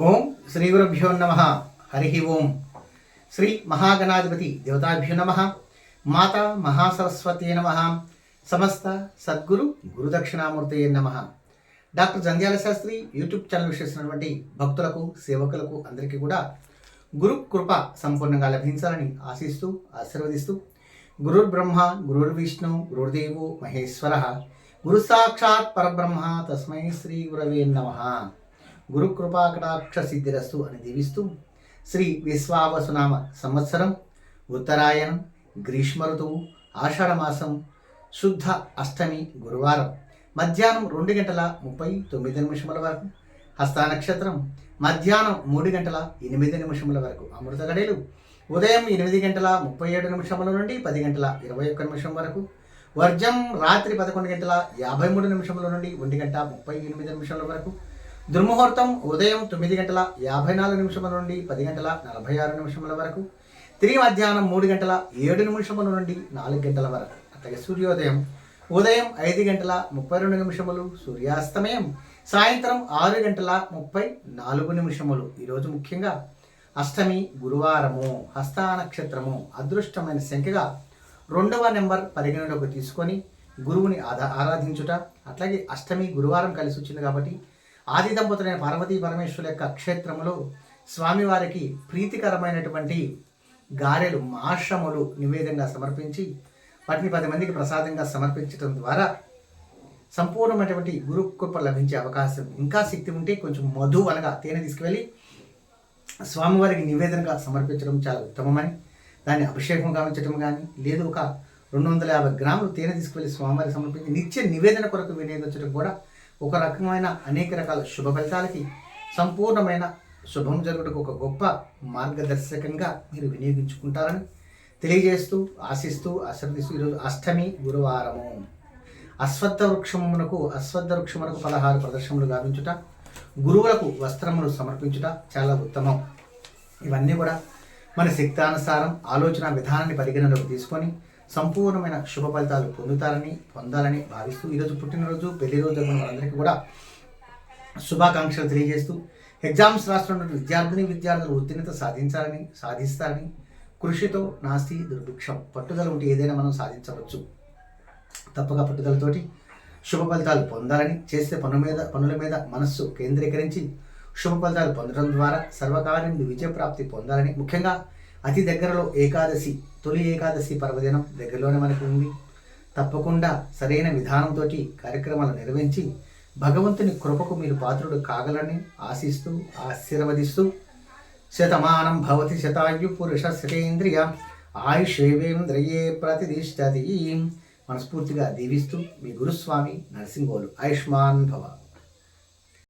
ఓం శ్రీ గురుభ్యో నమ. హరి ఓం. శ్రీ మహాగణాధిపతి దేవతాభ్యో నమ. మాతా మహాసరస్వతి నమ. సమస్త సద్గురు గురుదక్షిణామూర్తి నమ. Doctor Jandhyala Shastri YouTube channel విశ్వసినటువంటి భక్తులకు సేవకులకు అందరికీ కూడా గురు కృప సంపూర్ణంగా లభించాలని ఆశిస్తూ ఆశీర్వదిస్తూ గురుర్ బ్రహ్మ గురుర్ విష్ణు గురుదేవో మహేశ్వర. గురు సాక్షాత్ పరబ్రహ్మ. తస్మై శ్రీ గురవే నమ. గురుకృపాకటాక్ష సిద్ధిరస్తు అని దీవిస్తూ శ్రీ విశ్వావసునామ సంవత్సరం ఉత్తరాయణం గ్రీష్మ ఋతువు ఆషాఢమాసం శుద్ధ అష్టమి గురువారం మధ్యాహ్నం రెండు గంటల ముప్పై తొమ్మిది నిమిషముల వరకు హస్త నక్షత్రం మధ్యాహ్నం మూడు గంటల ఎనిమిది నిమిషముల వరకు అమృత గడియలు ఉదయం ఎనిమిది గంటల ముప్పై ఏడు నిమిషముల నుండి పది గంటల ఇరవై ఒక్క నిమిషం వరకు వర్జం రాత్రి పదకొండు గంటల యాభై మూడు నిమిషముల నుండి ఒంటి గంట ముప్పై ఎనిమిది నిమిషముల వరకు దుర్ముహూర్తం ఉదయం తొమ్మిది గంటల యాభై నాలుగు నిమిషముల నుండి పది గంటల నలభై ఆరు నిమిషముల వరకు. తిరిగి మధ్యాహ్నం మూడు గంటల ఏడు నిమిషముల నుండి నాలుగు గంటల వరకు. అట్లాగే సూర్యోదయం ఉదయం ఐదు గంటల ముప్పై రెండు నిమిషములు సూర్యాస్తమయం సాయంత్రం ఆరు గంటల ముప్పై నాలుగు నిమిషములు. ఈరోజు ముఖ్యంగా అష్టమి గురువారము హస్త నక్షత్రము అదృష్టమైన సంఖ్యగా రెండవ నెంబర్ పరిగణలోకి తీసుకొని గురువుని ఆదా ఆరాధించుట అట్లాగే అష్టమి గురువారం కలిసి వచ్చింది కాబట్టి ఆది దంపతులైన పార్వతీ పరమేశ్వరుల యొక్క క్షేత్రములో స్వామివారికి ప్రీతికరమైనటువంటి గారెలు మాషములు నివేదంగా సమర్పించి వాటిని పది మందికి ప్రసాదంగా సమర్పించడం ద్వారా సంపూర్ణమైనటువంటి గురు కృప లభించే అవకాశం. ఇంకా శక్తి ఉంటే కొంచెం మధు అనగా తేనె తీసుకువెళ్ళి స్వామివారికి నివేదనగా సమర్పించడం చాలా ఉత్తమమని దాన్ని అభిషేకం గావించడం కానీ లేదు ఒక రెండు వందల యాభై గ్రాములు తేనె తీసుకువెళ్ళి స్వామివారికి సమర్పించి నిత్య నివేదన కొరకు వినియోగించడం కూడా ఒక రకమైన అనేక రకాల శుభ ఫలితాలకి సంపూర్ణమైన శుభం జరుగుటకు ఒక గొప్ప మార్గదర్శకంగా మీరు వినియోగించుకుంటారని తెలియజేస్తూ ఆశిస్తూ ఆశీర్దిస్తూ ఈరోజు అష్టమి గురువారము. అశ్వత్థ వృక్షమునకు అశ్వత్థ వృక్షమునకు పదహారు ప్రదర్శనలు గావించుట గురువులకు వస్త్రములు సమర్పించుట చాలా ఉత్తమం. ఇవన్నీ కూడా మన శక్తానుసారం ఆలోచన విధానాన్ని పరిగణలోకి తీసుకొని సంపూర్ణమైన శుభ ఫలితాలు పొందుతారని పొందాలని భావిస్తూ ఈరోజు పుట్టినరోజు పెళ్ళి రోజు జరుపుకున్న వారందరికీ కూడా శుభాకాంక్షలు తెలియజేస్తూ ఎగ్జామ్స్ రాస్తున్న విద్యార్థిని విద్యార్థులు ఉత్తీర్ణత సాధించాలని సాధిస్తారని కృషితో నాస్తి దుర్భిక్షం పట్టుదల ఉంటే ఏదైనా మనం సాధించవచ్చు. తప్పక పట్టుదలతోటి శుభ ఫలితాలు పొందాలని చేసే పనుల మీద పనుల మీద మనస్సు కేంద్రీకరించి శుభ ఫలితాలు పొందడం ద్వారా సర్వకార్యం విజయప్రాప్తి పొందాలని ముఖ్యంగా అతి దగ్గరలో ఏకాదశి తొలి ఏకాదశి పర్వదినం దగ్గరలోనే మనకు ఉంది. తప్పకుండా సరైన విధానంతో కార్యక్రమాలు నిర్వహించి భగవంతుని కృపకు మీరు పాత్రుడు కాగలని ఆశిస్తూ ఆశీర్వదిస్తూ శతమానం భవతి శతాయు పురుష శతేంద్రియ ఆయుషేవేంద్రియే ప్రతిదిష్టతి మనస్ఫూర్తిగా దీవిస్తూ మీ గురుస్వామి నరసింహోలు. ఆయుష్మాన్ భవ.